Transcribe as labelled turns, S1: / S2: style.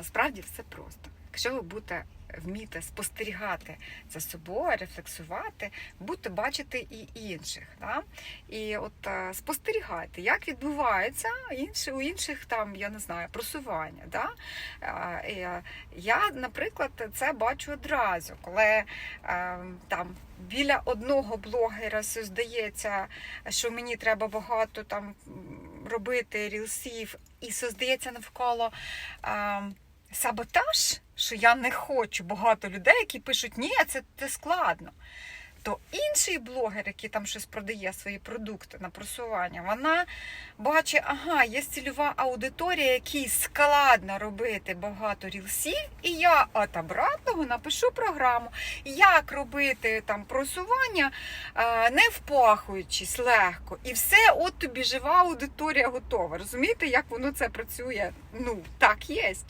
S1: Насправді все просто. Якщо ви будете вміти спостерігати за собою, рефлексувати, будете бачити і інших. Да? І от е, спостерігайте, як відбувається інші, у інших там, я не знаю, просування. Да? Е, е, я, наприклад, це бачу одразу, коли там біля одного блогера здається, що мені треба багато там робити рілсів, і все здається навколо. Е, саботаж, що я не хочу багато людей, які пишуть, ні, це, це складно. То інший блогер, який там щось продає свої продукти на просування, вона бачить, ага, є цільова аудиторія, якій складно робити багато рілсів, і я от обратного напишу програму, як робити там просування, е, не впахуючись легко. І все, от тобі жива аудиторія готова. Розумієте, як воно це працює? Ну, так є.